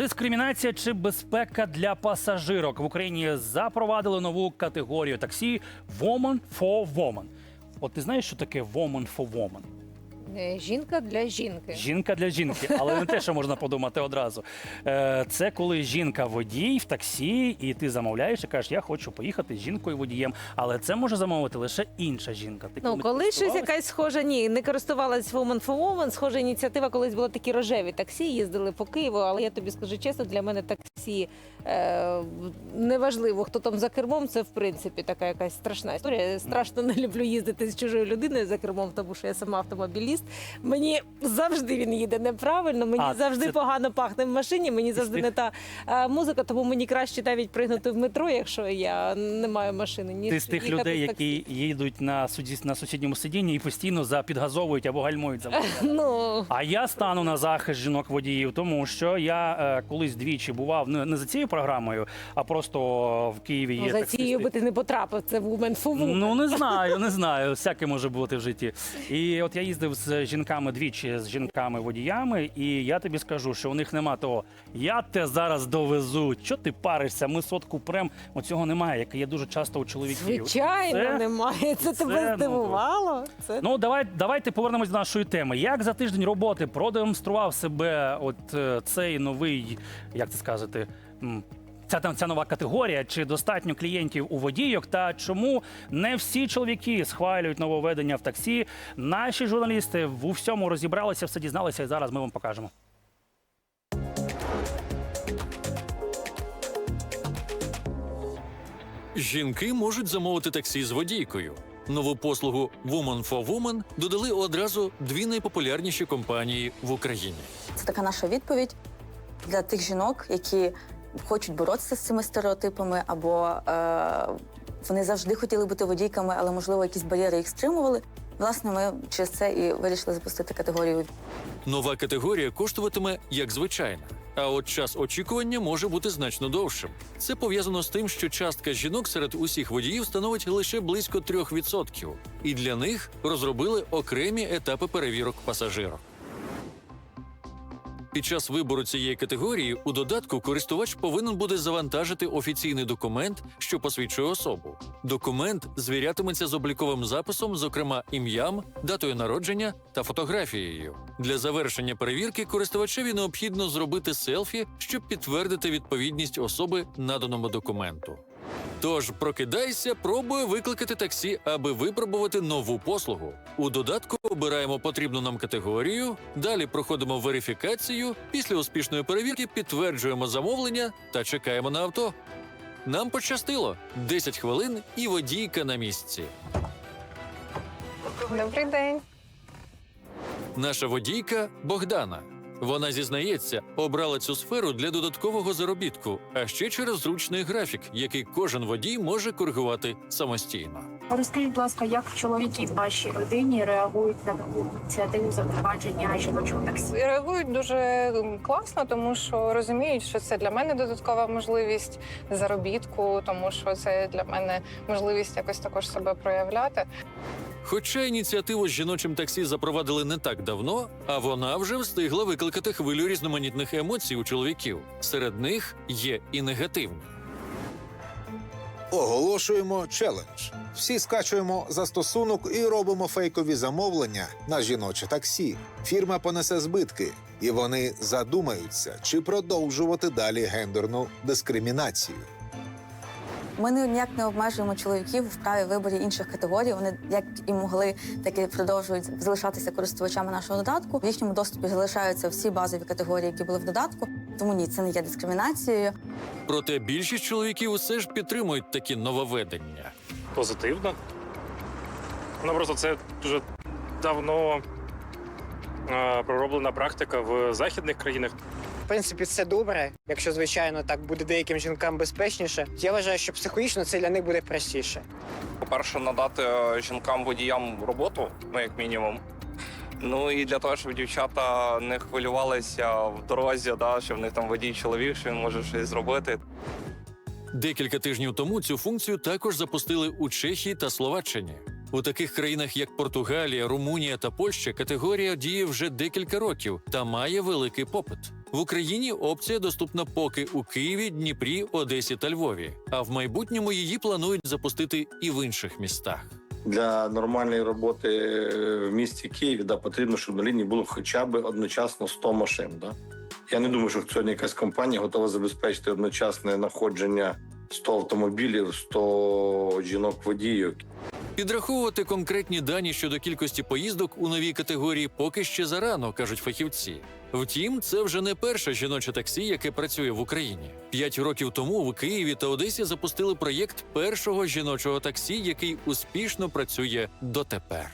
Дискримінація чи безпека для пасажирок в Україні запровадили нову категорію таксі Woman for Woman. От ти знаєш, що таке Woman for Woman? Е, Жінка для жінки. Жінка для жінки, але не те, що можна подумати одразу. Е, Це коли жінка водій в таксі, і ти замовляєш і кажеш, я хочу поїхати з жінкою водієм. Але це може замовити лише інша жінка. Ти Ну, коли коли щось користувалась? якась схожа, ні, не користувалась Woman for Woman, схожа ініціатива, колись були такі рожеві таксі, їздили по Києву, але я тобі скажу чесно, для мене таксі е, неважливо, хто там за кермом, це в принципі така якась страшна історія. Я страшно не люблю їздити з чужою людиною за кермом, тому що я сама автомобіліст. Мені завжди він їде неправильно, мені А, завжди це- погано пахне в машині, мені завжди не та е, музика, тому мені краще навіть пригнути в метро, якщо я не маю машини, ніж Ти з тих їхати людей, в таксі. які їдуть на суді на сусідньому сидінні і постійно за підгазовують або гальмують за мною. Ну, А я стану на захист жінок водіїв, тому що я е, колись двічі бував не, не за цією програмою, а просто в Києві є ну, за таксисти. цією би ти не потрапив. Це Woman for Woman. Ну не знаю, не знаю. Всяке може бути в житті. І от я їздив з жінками двічі, з жінками-водіями, і я тобі скажу, що у них нема того. Я те зараз довезу. Що ти паришся? Ми сотку прем. Оцього немає, яке є дуже часто у чоловіків. Звичайно, Це- немає. Це, це, тебе ну, здивувало. Це Ну, давай, давайте повернемось до нашої теми. Як за тиждень роботи продемонстрував себе от е, цей новий, як це сказати, ця там ця нова категорія, чи достатньо клієнтів у водійок, та чому не всі чоловіки схвалюють нововведення в таксі? Наші журналісти в у всьому розібралися, все дізналися, і зараз ми вам покажемо. Жінки можуть замовити таксі з водійкою. Нову послугу Woman for Woman додали одразу дві найпопулярніші компанії в Україні. Це така наша відповідь для тих жінок, які хочуть боротися з цими стереотипами, або е, вони завжди хотіли бути водійками, але можливо якісь бар'єри їх стримували. Власне, ми через це і вирішили запустити категорію Нова категорія коштуватиме як звичайна. А от час очікування може бути значно довшим. Це пов'язано з тим, що частка жінок серед усіх водіїв становить лише близько 3%. І для них розробили окремі етапи перевірок пасажирок. Під час вибору цієї категорії у додатку користувач повинен буде завантажити офіційний документ, що посвідчує особу. Документ звірятиметься з обліковим записом, зокрема ім'ям, датою народження та фотографією. Для завершення перевірки користувачеві необхідно зробити селфі, щоб підтвердити відповідність особи наданому документу. Тож прокидайся, пробуй викликати таксі, аби випробувати нову послугу. У додатку обираємо потрібну нам категорію, далі проходимо верифікацію. Після успішної перевірки підтверджуємо замовлення та чекаємо на авто. Нам пощастило 10 хвилин і водійка на місці. Добрий день. Наша водійка Богдана. Вона зізнається, обрала цю сферу для додаткового заробітку, а ще через зручний графік, який кожен водій може коригувати самостійно. Розкажіть, будь ласка, як чоловіки в вашій родині реагують на таку ініціативу запровадження жіночого таксі? Реагують дуже класно, тому що розуміють, що це для мене додаткова можливість заробітку, тому що це для мене можливість якось також себе проявляти. Хоча ініціативу з жіночим таксі запровадили не так давно, а вона вже встигла викликати хвилю різноманітних емоцій у чоловіків. Серед них є і негативні. Оголошуємо челендж. Всі скачуємо застосунок і робимо фейкові замовлення на жіноче таксі. Фірма понесе збитки, і вони задумаються, чи продовжувати далі гендерну дискримінацію. Ми не- ніяк не обмежуємо чоловіків в праві виборі інших категорій. Вони як і могли, так і продовжують залишатися користувачами нашого додатку. В їхньому доступі залишаються всі базові категорії, які були в додатку. Тому ні, це не є дискримінацією. Проте більшість чоловіків усе ж підтримують такі нововведення. позитивно. Ну просто це дуже давно е, пророблена практика в західних країнах. Принципі, це добре, якщо звичайно так буде деяким жінкам безпечніше. Я вважаю, що психологічно це для них буде простіше. По-перше, надати е, жінкам-водіям роботу, ну як мінімум. Ну і для того, щоб дівчата не хвилювалися в дорозі, да, що в них там водій чоловік, що він може щось зробити. Декілька тижнів тому цю функцію також запустили у Чехії та Словаччині. У таких країнах, як Португалія, Румунія та Польща, категорія діє вже декілька років та має великий попит. В Україні опція доступна поки у Києві, Дніпрі, Одесі та Львові. А в майбутньому її планують запустити і в інших містах. Для нормальної роботи в місті Києві да, потрібно, щоб на лінії було хоча б одночасно 100 машин. Да? Я не думаю, що сьогодні якась компанія готова забезпечити одночасне знаходження 100 автомобілів, 100 жінок-водіїв. Підраховувати конкретні дані щодо кількості поїздок у новій категорії поки ще зарано, кажуть фахівці. Втім, це вже не перше жіноче таксі, яке працює в Україні. П'ять років тому в Києві та Одесі запустили проєкт першого жіночого таксі, який успішно працює дотепер.